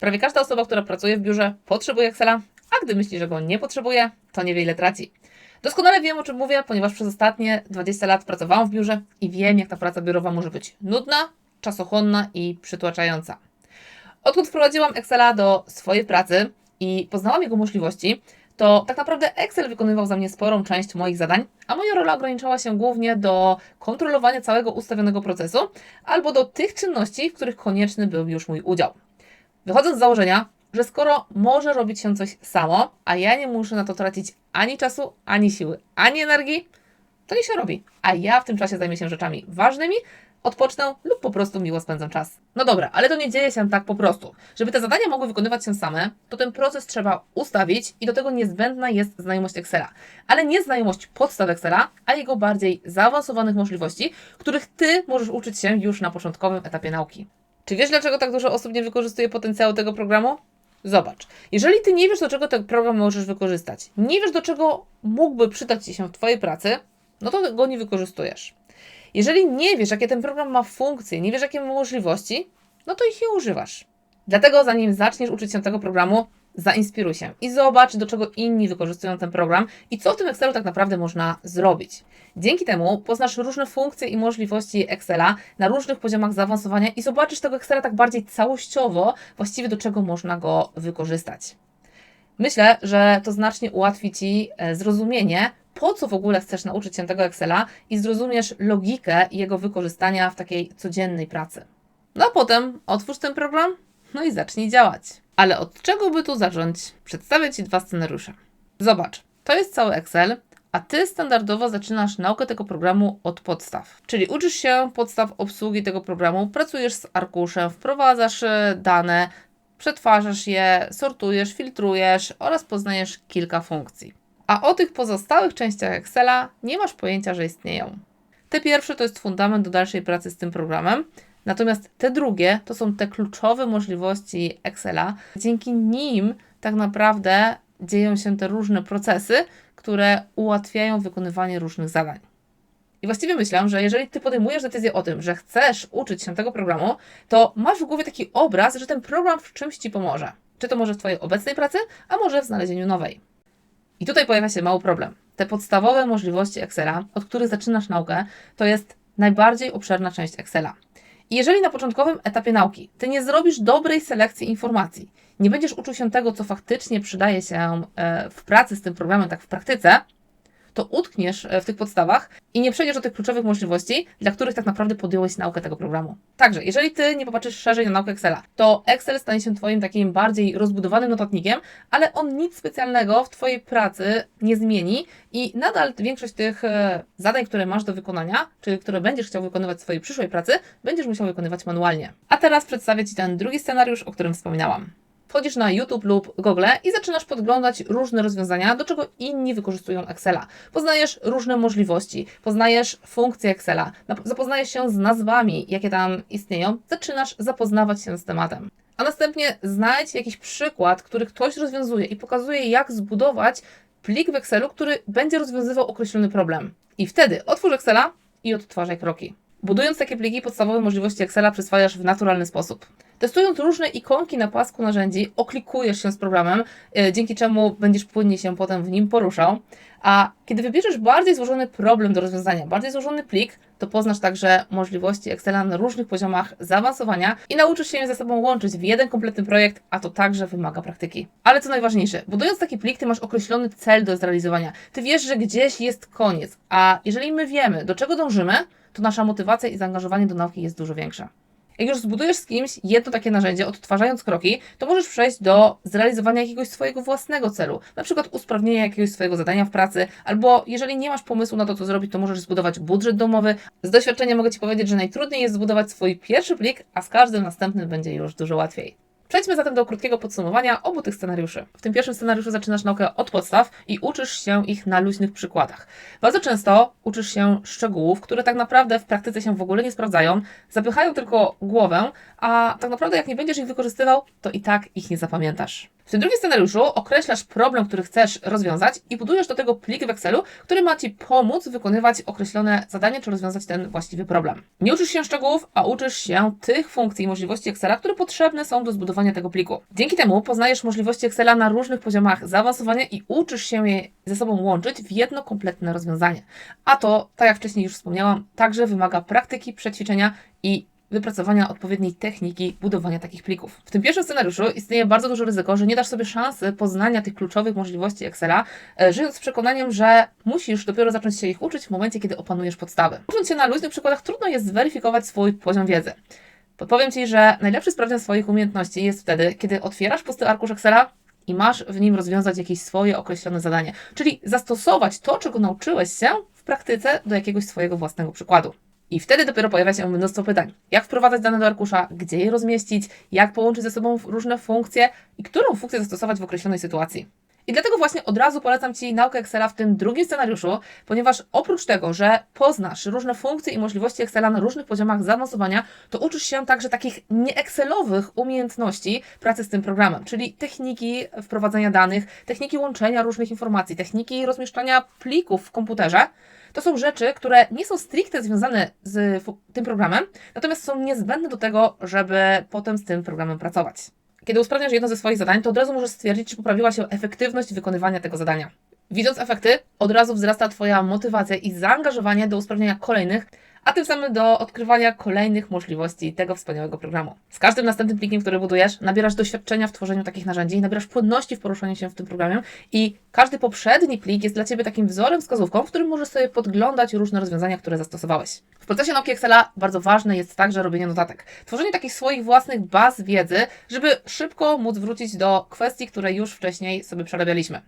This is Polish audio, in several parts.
Prawie każda osoba, która pracuje w biurze, potrzebuje Excela, a gdy myśli, że go nie potrzebuje, to niewiele traci. Doskonale wiem, o czym mówię, ponieważ przez ostatnie 20 lat pracowałam w biurze i wiem, jak ta praca biurowa może być nudna, czasochłonna i przytłaczająca. Odkąd wprowadziłam Excela do swojej pracy i poznałam jego możliwości, to tak naprawdę Excel wykonywał za mnie sporą część moich zadań, a moja rola ograniczała się głównie do kontrolowania całego ustawionego procesu albo do tych czynności, w których konieczny był już mój udział. Wychodząc z założenia, że skoro może robić się coś samo, a ja nie muszę na to tracić ani czasu, ani siły, ani energii, to nie się robi. A ja w tym czasie zajmę się rzeczami ważnymi, odpocznę lub po prostu miło spędzę czas. No dobra, ale to nie dzieje się tak po prostu. Żeby te zadania mogły wykonywać się same, to ten proces trzeba ustawić i do tego niezbędna jest znajomość Excela. Ale nie znajomość podstaw Excela, a jego bardziej zaawansowanych możliwości, których Ty możesz uczyć się już na początkowym etapie nauki. Czy wiesz, dlaczego tak dużo osób nie wykorzystuje potencjału tego programu? Zobacz, jeżeli ty nie wiesz, do czego ten program możesz wykorzystać, nie wiesz, do czego mógłby przydać ci się w Twojej pracy, no to go nie wykorzystujesz. Jeżeli nie wiesz, jakie ten program ma funkcje, nie wiesz, jakie ma możliwości, no to ich nie używasz. Dlatego, zanim zaczniesz uczyć się tego programu, zainspiruj się i zobacz, do czego inni wykorzystują ten program i co w tym Excelu tak naprawdę można zrobić. Dzięki temu poznasz różne funkcje i możliwości Excela na różnych poziomach zaawansowania i zobaczysz tego Excela tak bardziej całościowo, właściwie do czego można go wykorzystać. Myślę, że to znacznie ułatwi Ci e, zrozumienie, po co w ogóle chcesz nauczyć się tego Excela i zrozumiesz logikę jego wykorzystania w takiej codziennej pracy. No a potem otwórz ten program, no i zacznij działać. Ale od czego by tu zacząć? Przedstawię Ci dwa scenariusze. Zobacz, to jest cały Excel, a Ty standardowo zaczynasz naukę tego programu od podstaw. Czyli uczysz się podstaw obsługi tego programu, pracujesz z arkuszem, wprowadzasz e, dane, przetwarzasz je, sortujesz, filtrujesz oraz poznajesz kilka funkcji. A o tych pozostałych częściach Excela nie masz pojęcia, że istnieją. Te pierwsze to jest fundament do dalszej pracy z tym programem, natomiast te drugie to są te kluczowe możliwości Excela. Dzięki nim tak naprawdę dzieją się te różne procesy, które ułatwiają wykonywanie różnych zadań. I właściwie myślę, że jeżeli ty podejmujesz decyzję o tym, że chcesz uczyć się tego programu, to masz w głowie taki obraz, że ten program w czymś ci pomoże. Czy to może w twojej obecnej pracy, a może w znalezieniu nowej. I tutaj pojawia się mały problem. Te podstawowe możliwości Excela, od których zaczynasz naukę, to jest najbardziej obszerna część Excela. Jeżeli na początkowym etapie nauki ty nie zrobisz dobrej selekcji informacji, nie będziesz uczył się tego, co faktycznie przydaje się e, w pracy z tym programem, tak w praktyce, to utkniesz e, w tych podstawach i nie przejdziesz do tych kluczowych możliwości, dla których tak naprawdę podjąłeś naukę tego programu. Także, jeżeli ty nie popatrzysz szerzej na naukę Excela, to Excel stanie się twoim takim bardziej rozbudowanym notatnikiem, ale on nic specjalnego w twojej pracy nie zmieni i nadal większość tych e, zadań, które masz do wykonania, czy które będziesz chciał wykonywać w swojej przyszłej pracy, będziesz musiał wykonywać manualnie. A teraz przedstawię Ci ten drugi scenariusz, o którym wspominałam wchodzisz na YouTube lub Google i zaczynasz podglądać różne rozwiązania, do czego inni wykorzystują Excela. Poznajesz różne możliwości, poznajesz funkcje Excela, zapoznajesz się z nazwami, jakie tam istnieją, zaczynasz zapoznawać się z tematem. A następnie znajdź jakiś przykład, który ktoś rozwiązuje i pokazuje, jak zbudować plik w Excelu, który będzie rozwiązywał określony problem. I wtedy otwórz Excela i odtwarzaj kroki. Budując takie pliki, podstawowe możliwości Excela przyswajasz w naturalny sposób. Testując różne ikonki na pasku narzędzi, oklikujesz się z programem, yy, dzięki czemu będziesz płynnie się potem w nim poruszał. A kiedy wybierzesz bardziej złożony problem do rozwiązania, bardziej złożony plik, to poznasz także możliwości Excela na różnych poziomach zaawansowania i nauczysz się je ze sobą łączyć w jeden kompletny projekt, a to także wymaga praktyki. Ale co najważniejsze, budując taki plik, ty masz określony cel do zrealizowania. Ty wiesz, że gdzieś jest koniec, a jeżeli my wiemy, do czego dążymy, to nasza motywacja i zaangażowanie do nauki jest dużo większa. Jak już zbudujesz z kimś jedno takie narzędzie, odtwarzając kroki, to możesz przejść do zrealizowania jakiegoś swojego własnego celu, na przykład usprawnienia jakiegoś swojego zadania w pracy, albo jeżeli nie masz pomysłu na to, co zrobić, to możesz zbudować budżet domowy. Z doświadczenia mogę Ci powiedzieć, że najtrudniej jest zbudować swój pierwszy plik, a z każdym następnym będzie już dużo łatwiej. Przejdźmy zatem do krótkiego podsumowania obu tych scenariuszy. W tym pierwszym scenariuszu zaczynasz naukę od podstaw i uczysz się ich na luźnych przykładach. Bardzo często uczysz się szczegółów, które tak naprawdę w praktyce się w ogóle nie sprawdzają, zapychają tylko głowę, a tak naprawdę jak nie będziesz ich wykorzystywał, to i tak ich nie zapamiętasz. W tym drugim scenariuszu określasz problem, który chcesz rozwiązać i budujesz do tego plik w Excelu, który ma Ci pomóc wykonywać określone zadanie czy rozwiązać ten właściwy problem. Nie uczysz się szczegółów, a uczysz się tych funkcji i możliwości Excela, które potrzebne są do zbudowania tego pliku. Dzięki temu poznajesz możliwości Excela na różnych poziomach zaawansowania i uczysz się je ze sobą łączyć w jedno kompletne rozwiązanie. A to, tak jak wcześniej już wspomniałam, także wymaga praktyki, przećwiczenia i wypracowania odpowiedniej techniki budowania takich plików. W tym pierwszym scenariuszu istnieje bardzo duże ryzyko, że nie dasz sobie szansy poznania tych kluczowych możliwości Excela, e, żyjąc z przekonaniem, że musisz dopiero zacząć się ich uczyć w momencie, kiedy opanujesz podstawy. Ucząc się na luźnych przykładach, trudno jest zweryfikować swój poziom wiedzy. Podpowiem Ci, że najlepszy sprawdzian swoich umiejętności jest wtedy, kiedy otwierasz pusty arkusz Excela i masz w nim rozwiązać jakieś swoje określone zadanie, czyli zastosować to, czego nauczyłeś się w praktyce do jakiegoś swojego własnego przykładu. I wtedy dopiero pojawia się mnóstwo pytań. Jak wprowadzać dane do arkusza, gdzie je rozmieścić, jak połączyć ze sobą różne funkcje i którą funkcję zastosować w określonej sytuacji. I dlatego właśnie od razu polecam Ci naukę Excela w tym drugim scenariuszu, ponieważ oprócz tego, że poznasz różne funkcje i możliwości Excela na różnych poziomach zaawansowania, to uczysz się także takich nieexcelowych umiejętności pracy z tym programem, czyli techniki wprowadzania danych, techniki łączenia różnych informacji, techniki rozmieszczania plików w komputerze, to są rzeczy, które nie są stricte związane z tym programem, natomiast są niezbędne do tego, żeby potem z tym programem pracować. Kiedy usprawniasz jedno ze swoich zadań, to od razu możesz stwierdzić, czy poprawiła się efektywność wykonywania tego zadania. Widząc efekty, od razu wzrasta Twoja motywacja i zaangażowanie do usprawniania kolejnych, a tym samym do odkrywania kolejnych możliwości tego wspaniałego programu. Z każdym następnym plikiem, który budujesz, nabierasz doświadczenia w tworzeniu takich narzędzi, nabierasz płynności w poruszaniu się w tym programie i każdy poprzedni plik jest dla Ciebie takim wzorem, wskazówką, w którym możesz sobie podglądać różne rozwiązania, które zastosowałeś. W procesie nauki Excela bardzo ważne jest także robienie notatek. Tworzenie takich swoich własnych baz wiedzy, żeby szybko móc wrócić do kwestii, które już wcześniej sobie przerabialiśmy.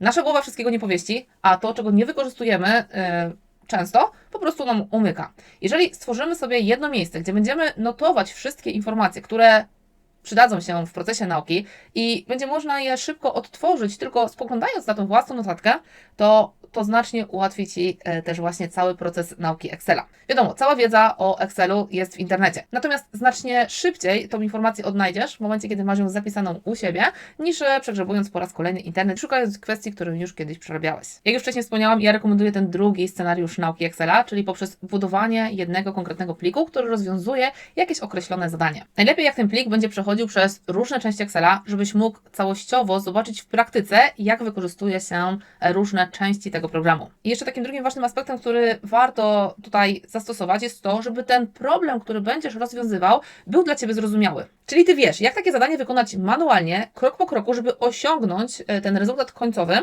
Nasza głowa wszystkiego nie powieści, a to, czego nie wykorzystujemy, yy, często po prostu nam umyka. Jeżeli stworzymy sobie jedno miejsce, gdzie będziemy notować wszystkie informacje, które przydadzą się w procesie nauki i będzie można je szybko odtworzyć, tylko spoglądając na tą własną notatkę, to to znacznie ułatwi Ci e, też właśnie cały proces nauki Excela. Wiadomo, cała wiedza o Excelu jest w internecie. Natomiast znacznie szybciej tą informację odnajdziesz w momencie, kiedy masz ją zapisaną u siebie, niż e, przegrzebując po raz kolejny internet, szukając kwestii, które już kiedyś przerabiałeś. Jak już wcześniej wspomniałam, ja rekomenduję ten drugi scenariusz nauki Excela, czyli poprzez budowanie jednego konkretnego pliku, który rozwiązuje jakieś określone zadanie. Najlepiej jak ten plik będzie przechodził przez różne części Excela, żebyś mógł całościowo zobaczyć w praktyce, jak wykorzystuje się e, różne części tego programu. I jeszcze takim drugim ważnym aspektem, który warto tutaj zastosować, jest to, żeby ten problem, który będziesz rozwiązywał, był dla Ciebie zrozumiały. Czyli Ty wiesz, jak takie zadanie wykonać manualnie, krok po kroku, żeby osiągnąć e, ten rezultat końcowy,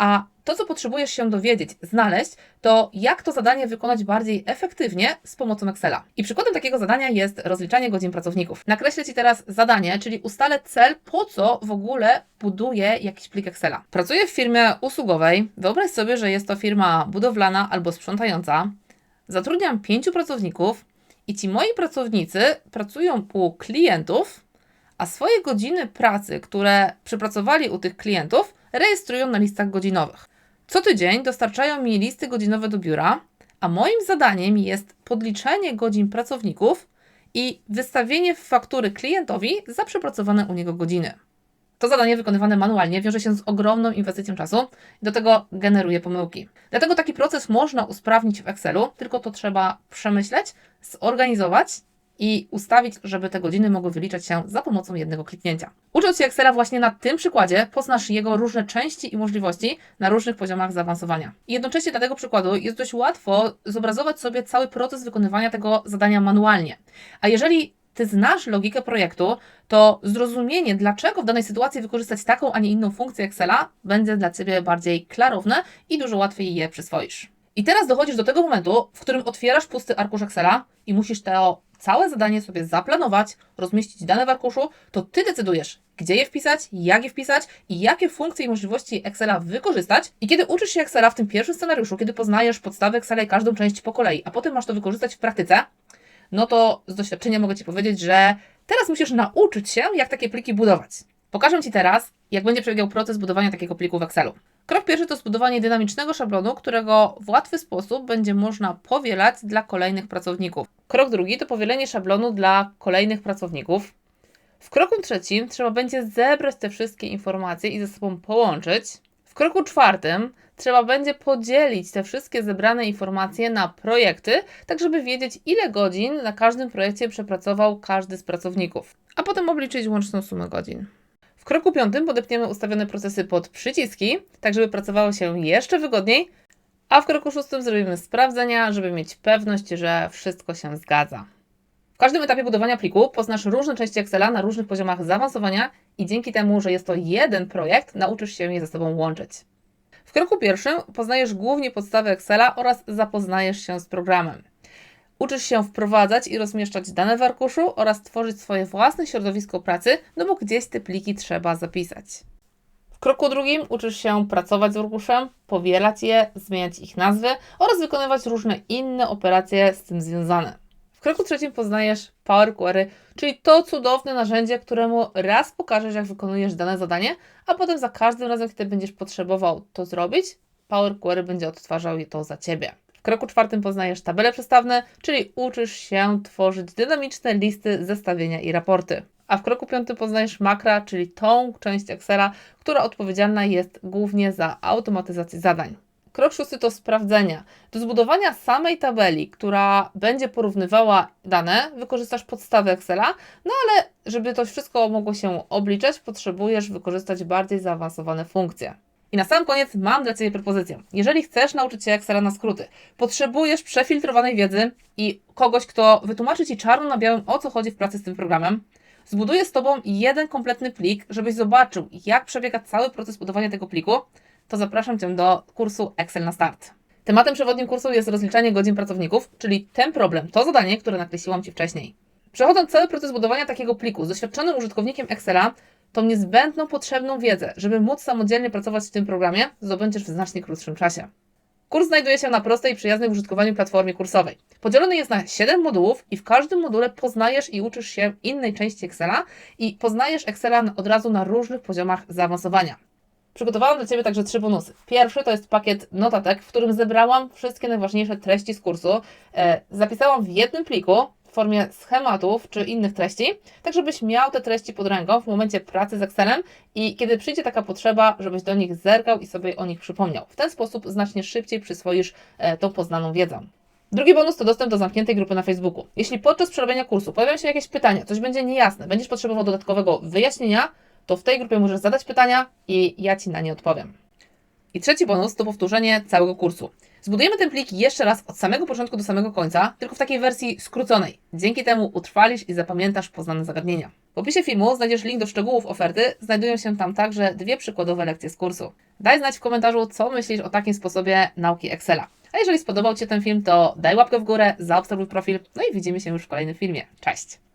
a to, co potrzebujesz się dowiedzieć, znaleźć, to jak to zadanie wykonać bardziej efektywnie z pomocą Excela. I przykładem takiego zadania jest rozliczanie godzin pracowników. Nakreślę Ci teraz zadanie, czyli ustalę cel, po co w ogóle buduję jakiś plik Excela. Pracuję w firmie usługowej. Wyobraź sobie, że jest to firma budowlana albo sprzątająca. Zatrudniam pięciu pracowników i ci moi pracownicy pracują u klientów, a swoje godziny pracy, które przepracowali u tych klientów, rejestrują na listach godzinowych. Co tydzień dostarczają mi listy godzinowe do biura, a moim zadaniem jest podliczenie godzin pracowników i wystawienie faktury klientowi za przepracowane u niego godziny. To zadanie wykonywane manualnie wiąże się z ogromną inwestycją czasu i do tego generuje pomyłki. Dlatego taki proces można usprawnić w Excelu, tylko to trzeba przemyśleć, zorganizować i ustawić, żeby te godziny mogły wyliczać się za pomocą jednego kliknięcia. Ucząc się Excela właśnie na tym przykładzie, poznasz jego różne części i możliwości na różnych poziomach zaawansowania. I jednocześnie dla tego przykładu jest dość łatwo zobrazować sobie cały proces wykonywania tego zadania manualnie. A jeżeli ty znasz logikę projektu, to zrozumienie, dlaczego w danej sytuacji wykorzystać taką, a nie inną funkcję Excela, będzie dla Ciebie bardziej klarowne i dużo łatwiej je przyswoisz. I teraz dochodzisz do tego momentu, w którym otwierasz pusty arkusz Excela i musisz to całe zadanie sobie zaplanować, rozmieścić dane w arkuszu, to Ty decydujesz, gdzie je wpisać, jak je wpisać i jakie funkcje i możliwości Excela wykorzystać. I kiedy uczysz się Excela w tym pierwszym scenariuszu, kiedy poznajesz podstawy Excela i każdą część po kolei, a potem masz to wykorzystać w praktyce, no to z doświadczenia mogę Ci powiedzieć, że teraz musisz nauczyć się, jak takie pliki budować. Pokażę Ci teraz, jak będzie przebiegał proces budowania takiego pliku w Excelu. Krok pierwszy to zbudowanie dynamicznego szablonu, którego w łatwy sposób będzie można powielać dla kolejnych pracowników. Krok drugi to powielenie szablonu dla kolejnych pracowników. W kroku trzecim trzeba będzie zebrać te wszystkie informacje i ze sobą połączyć. W kroku czwartym trzeba będzie podzielić te wszystkie zebrane informacje na projekty, tak żeby wiedzieć, ile godzin na każdym projekcie przepracował każdy z pracowników, a potem obliczyć łączną sumę godzin. Kroku piątym podepniemy ustawione procesy pod przyciski, tak żeby pracowało się jeszcze wygodniej, a w kroku szóstym zrobimy sprawdzenia, żeby mieć pewność, że wszystko się zgadza. W każdym etapie budowania pliku poznasz różne części Excela na różnych poziomach zaawansowania i dzięki temu, że jest to jeden projekt, nauczysz się je ze sobą łączyć. W kroku pierwszym poznajesz głównie podstawy Excela oraz zapoznajesz się z programem. Uczysz się wprowadzać i rozmieszczać dane w arkuszu oraz tworzyć swoje własne środowisko pracy, no bo gdzieś te pliki trzeba zapisać. W kroku drugim uczysz się pracować z arkuszem, powielać je, zmieniać ich nazwy oraz wykonywać różne inne operacje z tym związane. W kroku trzecim poznajesz Power Query, czyli to cudowne narzędzie, któremu raz pokażesz, jak wykonujesz dane zadanie, a potem za każdym razem, kiedy będziesz potrzebował to zrobić, Power Query będzie odtwarzał je to za Ciebie. W kroku czwartym poznajesz tabele przestawne, czyli uczysz się tworzyć dynamiczne listy, zestawienia i raporty. A w kroku piątym poznajesz makra, czyli tą część Excela, która odpowiedzialna jest głównie za automatyzację zadań. Krok szósty to sprawdzenia. Do zbudowania samej tabeli, która będzie porównywała dane, wykorzystasz podstawę Excela, no ale żeby to wszystko mogło się obliczać, potrzebujesz wykorzystać bardziej zaawansowane funkcje. I na sam koniec mam dla Ciebie propozycję. Jeżeli chcesz nauczyć się Excela na skróty, potrzebujesz przefiltrowanej wiedzy i kogoś, kto wytłumaczy Ci czarno na białym, o co chodzi w pracy z tym programem, zbuduję z Tobą jeden kompletny plik, żebyś zobaczył, jak przebiega cały proces budowania tego pliku, to zapraszam Cię do kursu Excel na start. Tematem przewodnim kursu jest rozliczanie godzin pracowników, czyli ten problem, to zadanie, które nakreśliłam Ci wcześniej. Przechodząc cały proces budowania takiego pliku z doświadczonym użytkownikiem Excela, tą niezbędną, potrzebną wiedzę, żeby móc samodzielnie pracować w tym programie, zdobędziesz w znacznie krótszym czasie. Kurs znajduje się na prostej i przyjaznej w użytkowaniu platformie kursowej. Podzielony jest na 7 modułów i w każdym module poznajesz i uczysz się innej części Excela i poznajesz Excela od razu na różnych poziomach zaawansowania. Przygotowałam dla Ciebie także trzy bonusy. Pierwszy to jest pakiet notatek, w którym zebrałam wszystkie najważniejsze treści z kursu. E, zapisałam w jednym pliku w formie schematów czy innych treści, tak żebyś miał te treści pod ręką w momencie pracy z Excelem i kiedy przyjdzie taka potrzeba, żebyś do nich zerkał i sobie o nich przypomniał. W ten sposób znacznie szybciej przyswoisz e, tą poznaną wiedzę. Drugi bonus to dostęp do zamkniętej grupy na Facebooku. Jeśli podczas przerabiania kursu pojawią się jakieś pytania, coś będzie niejasne, będziesz potrzebował dodatkowego wyjaśnienia, to w tej grupie możesz zadać pytania i ja Ci na nie odpowiem. I trzeci bonus to powtórzenie całego kursu. Zbudujemy ten plik jeszcze raz od samego początku do samego końca, tylko w takiej wersji skróconej. Dzięki temu utrwalisz i zapamiętasz poznane zagadnienia. W opisie filmu znajdziesz link do szczegółów oferty, znajdują się tam także dwie przykładowe lekcje z kursu. Daj znać w komentarzu, co myślisz o takim sposobie nauki Excela. A jeżeli spodobał Ci się ten film, to daj łapkę w górę, zaobserwuj profil, no i widzimy się już w kolejnym filmie. Cześć!